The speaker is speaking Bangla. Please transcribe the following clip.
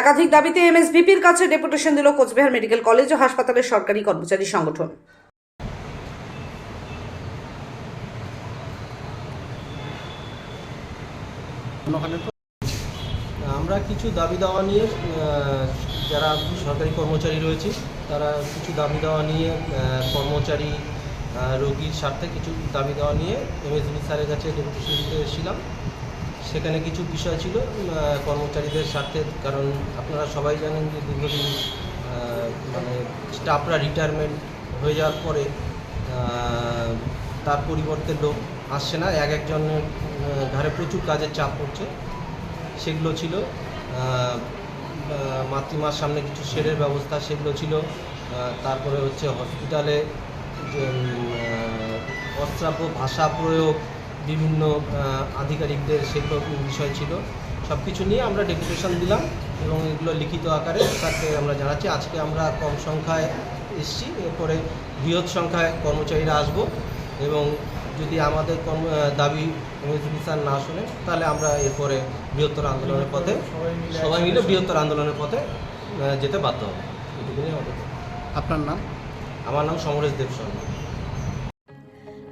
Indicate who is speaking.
Speaker 1: একাধিক দাবিতে এমএসভিপির কাছে ডেপুটেশন দিল কোচবিহার মেডিকেল কলেজ ও হাসপাতালের সরকারি কর্মচারী সংগঠন।
Speaker 2: আমরা কিছু দাবি দাওয়া নিয়ে যারা সরকারি কর্মচারী রয়েছে, তারা কিছু দাবি দাওয়া নিয়ে কর্মচারী রোগীর স্বার্থে কিছু দাবি দেওয়া নিয়ে এমএসবি স্যারের কাছে ডেপুটেশন দিতে এসেছিলাম। সেখানে কিছু বিষয় ছিল কর্মচারীদের স্বার্থে কারণ আপনারা সবাই জানেন যে দীর্ঘদিন মানে স্টাফরা রিটায়ারমেন্ট হয়ে যাওয়ার পরে তার পরিবর্তে লোক আসছে না। এক একজনের ঘাড়ে প্রচুর কাজের চাপ পড়ছে। সেগুলো ছিল মাতৃমার সামনে কিছু শেডের ব্যবস্থা সেগুলো ছিল তারপরে হচ্ছে হসপিটালে যে উম, আহ, অশ্রাব্য ভাষা প্রয়োগ বিভিন্ন আধিকারিকদের সেগুলো বিষয় ছিল। সব কিছু নিয়ে আমরা ডেপুটেশন দিলাম এবং এগুলো লিখিত আকারে তাকে আমরা জানাচ্ছি। আজকে আমরা কম সংখ্যায় এসছি। এরপরে বৃহৎ সংখ্যায় কর্মচারীরা আসব এবং যদি আমাদের কর্ম দাবি এমএসবি স্যার না শুনে তাহলে আমরা এরপরে বৃহত্তর আন্দোলনের পথে সবাই মিলে বৃহত্তর আন্দোলনের পথে যেতে বাধ্য হবে। এটুকুনি আমাদের।
Speaker 3: আপনার নাম?
Speaker 2: আমার নাম সমরেশ দেব শর্মা।